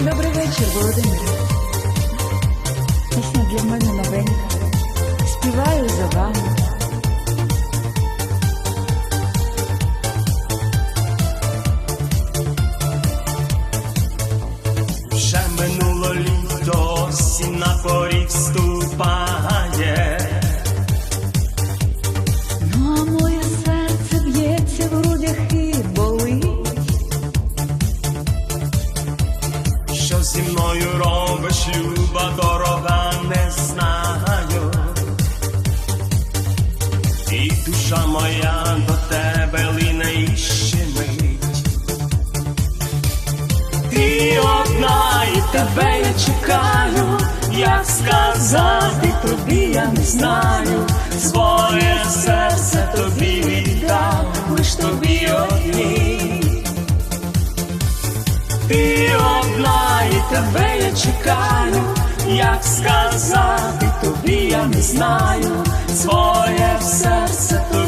Добрий вечір, Володимире. Пісня для мене новенька. Співаю за вами. Вже минуло літо, осінь на поріг ступає. Мною робиш, люба дорога, не знаю. І душа моя до тебе лине і щемить. Ти одна, і тебе я чекаю, як сказати тобі, я не знаю, своє серце тобі чекаю, як сказати тобі, я не знаю, своє серце тобі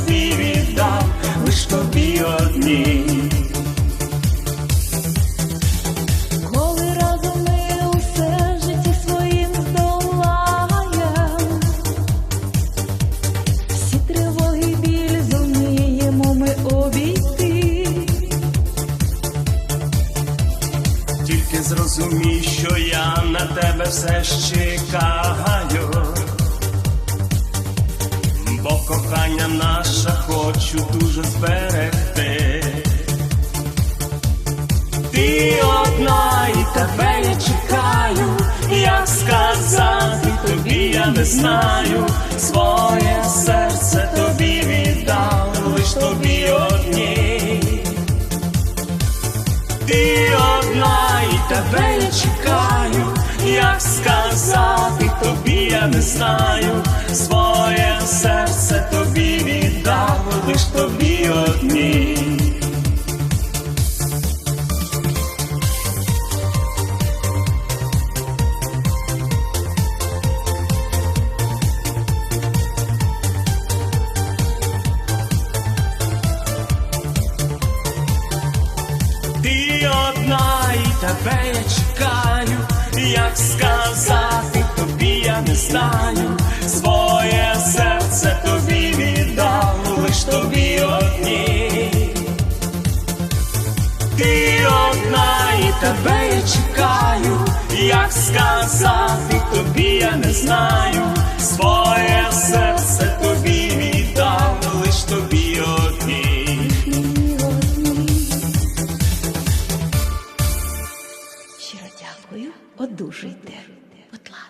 зрозумій, що я на тебе все ж чекаю, бо кохання наше хочу дуже зберегти. Ти одна і тебе я чекаю, як сказати тобі, я не знаю, своє серце тобі чекаю, як сказати тобі, я не знаю, своє серце тебе я чекаю, як сказати тобі, я не знаю, своє серце тобі віддам, лиш тобі одній. Ти одна і тебе я чекаю, як сказати тобі, я не знаю, своє серце Щиро дякую, одужуйте, будь ласка.